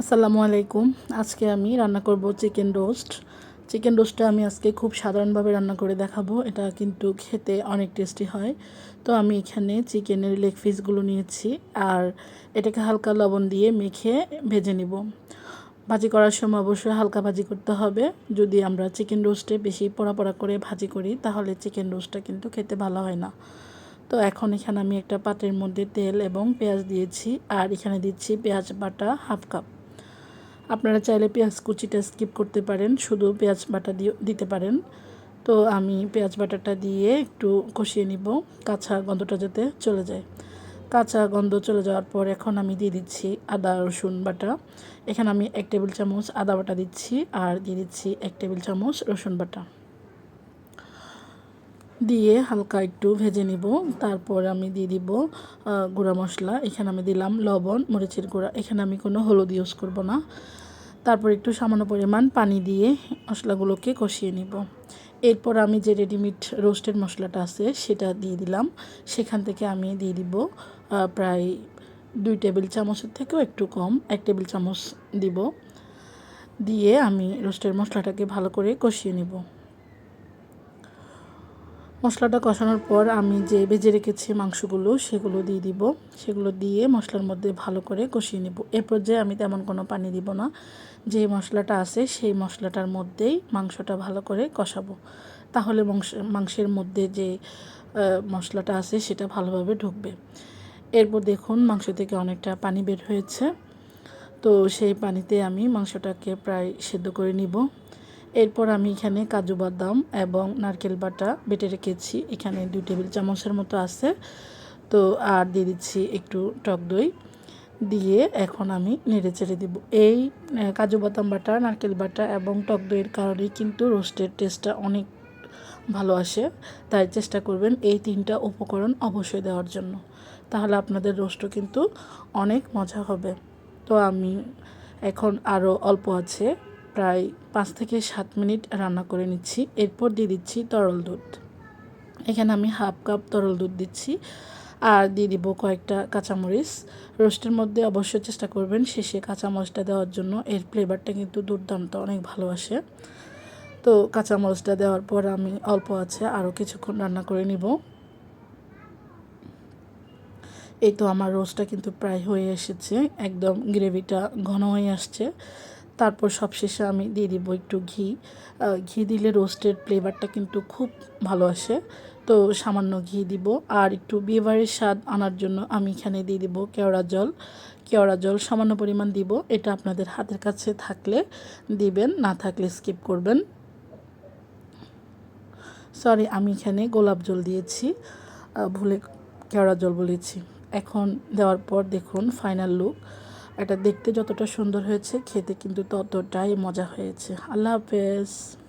আসসালামু আলাইকুম। আজকে আমি রান্না করব চিকেন রোস্ট। চিকেন রোস্টটা আমি আজকে খুব সাধারণভাবে রান্না করে দেখাবো। এটা কিন্তু খেতে অনেক টেস্টি হয়। তো আমি এখানে চিকেনের লেগ পিসগুলো নিয়েছি আর এটাকে হালকা লবণ দিয়ে মেখে ভেজে নিব। ভাজি করার সময় অবশ্যই হালকা ভাজি করতে হবে। যদি আমরা চিকেন রোস্টে বেশি পোড়া করে ভাজি করি, তাহলে চিকেন রোস্টটা কিন্তু খেতে ভালো হয় না। তো এখন এখানে আমি একটা পাত্রের মধ্যে তেল এবং পেঁয়াজ দিয়েছি আর এখানে দিচ্ছি পেঁয়াজ বাটা হাফ কাপ। আপনারা চাইলে পেঁয়াজ কুচিটা স্কিপ করতে পারেন, শুধু পেঁয়াজ বাটা দিয়ে দিতে পারেন। তো আমি পেঁয়াজ বাটাটা দিয়ে একটু কষিয়ে নিব, কাঁচা গন্ধটা যাতে চলে যায়। কাঁচা গন্ধ চলে যাওয়ার পর এখন আমি দিয়ে দিচ্ছি আদা, রসুন বাটা। এখানে আমি এক টেবিল চামচ আদা বাটা দিচ্ছি আর দিয়ে দিচ্ছি এক টেবিল চামচ রসুন বাটা। দিয়ে হালকা একটু ভেজে নিব, তারপর আমি দিয়ে দিব গুঁড়া মশলা। এখানে আমি দিলাম লবণ, মরিচের গুঁড়া। এখানে আমি কোনো হলুদ ইউজ করব না। তারপর একটু সামান্য পরিমাণ পানি দিয়ে মশলাগুলোকে কষিয়ে নিব। এরপর আমি যে রেডিমেড রোস্টেড মশলাটা আছে সেটা দিয়ে দিলাম। সেখান থেকে আমি দিয়ে দিব প্রায় দুই টেবিল চামচের থেকেও একটু কম, এক টেবিল চামচ দিব। দিয়ে আমি রোস্টের মশলাটাকে ভালো করে কষিয়ে নিব। মশলাটা কষানোর পর আমি যে ভেজে রেখেছি মাংসগুলো, সেগুলো দিয়ে দিব। সেগুলো দিয়ে মশলার মধ্যে ভালো করে কষিয়ে নেব। এ পর্যায়ে আমি তেমন কোনো পানি দিব না। যে মশলাটা আছে, সেই মশলাটার মধ্যেই মাংসটা ভালো করে কষাবো। তাহলে মাংসের মধ্যে যে মশলাটা আছে, সেটা ভালোভাবে ঢুকবে। এরপর দেখুন মাংস থেকে অনেকটা পানি বের হয়েছে। তো সেই পানিতে আমি মাংসটাকে প্রায় সেদ্ধ করে নিব। এরপর আমি এখানে কাজু বাদাম এবং নারকেল বাটা বেটে রেখেছি। এখানে দুই টেবিল চামচের মতো আছে। তো আর দিয়ে দিচ্ছি একটু টক দই। দিয়ে এখন আমি নেড়ে চেড়ে দিব। এই কাজু বাদাম বাটা, নারকেল বাটা এবং টক দইয়ের কারণেই কিন্তু রোস্টের টেস্টটা অনেক ভালো আসে। তাই চেষ্টা করবেন এই তিনটা উপকরণ অবশ্যই দেওয়ার জন্য। তাহলে আপনাদের রোস্টও কিন্তু অনেক মজা হবে। তো আমি এখন আরও অল্প আছে। প্রায় পাঁচ থেকে সাত মিনিট রান্না করে নিচ্ছি। এরপর দিয়ে দিচ্ছি তরল দুধ। এখানে আমি হাফ কাপ তরল দুধ দিচ্ছি আর দিয়ে দিব কয়েকটা কাঁচামরিচ। রোস্টের মধ্যে অবশ্যই চেষ্টা করবেন শেষে কাঁচামরিচটা দেওয়ার জন্য। এর ফ্লেভারটা কিন্তু দুর্দান্ত, অনেক ভালো আসে। তো কাঁচামরিচটা দেওয়ার পর আমি অল্প আছে আরও কিছুক্ষণ রান্না করে নিব। এই তো আমার রোস্টটা কিন্তু প্রায় হয়ে এসেছে। একদম গ্রেভিটা ঘন হয়ে আসছে। তারপর সবশেষে আমি দিয়ে দিব একটু ঘি। ঘি দিলে রোস্টের ফ্লেভারটা কিন্তু খুব ভালো আসে। তো সামান্য ঘি দিব আর একটু বিয়েবাড়ির স্বাদ আনার জন্য আমি এখানে দিয়ে দিব কেওড়া জল। কেওড়া জল সামান্য পরিমাণ দিব, এটা আপনাদের হাতের কাছে থাকলে দিবেন, না থাকলে স্কিপ করবেন। সরি আমি এখানে গোলাপ জল দিয়েছি ভুলে কেওড়া জল বলেছি। এখন দেওয়ার পর দেখুন ফাইনাল লুক এটা দেখতে যতটা সুন্দর হয়েছে খেতে কিন্তু ততটাই মজা হয়েছে। আল্লাহ হাফেজ।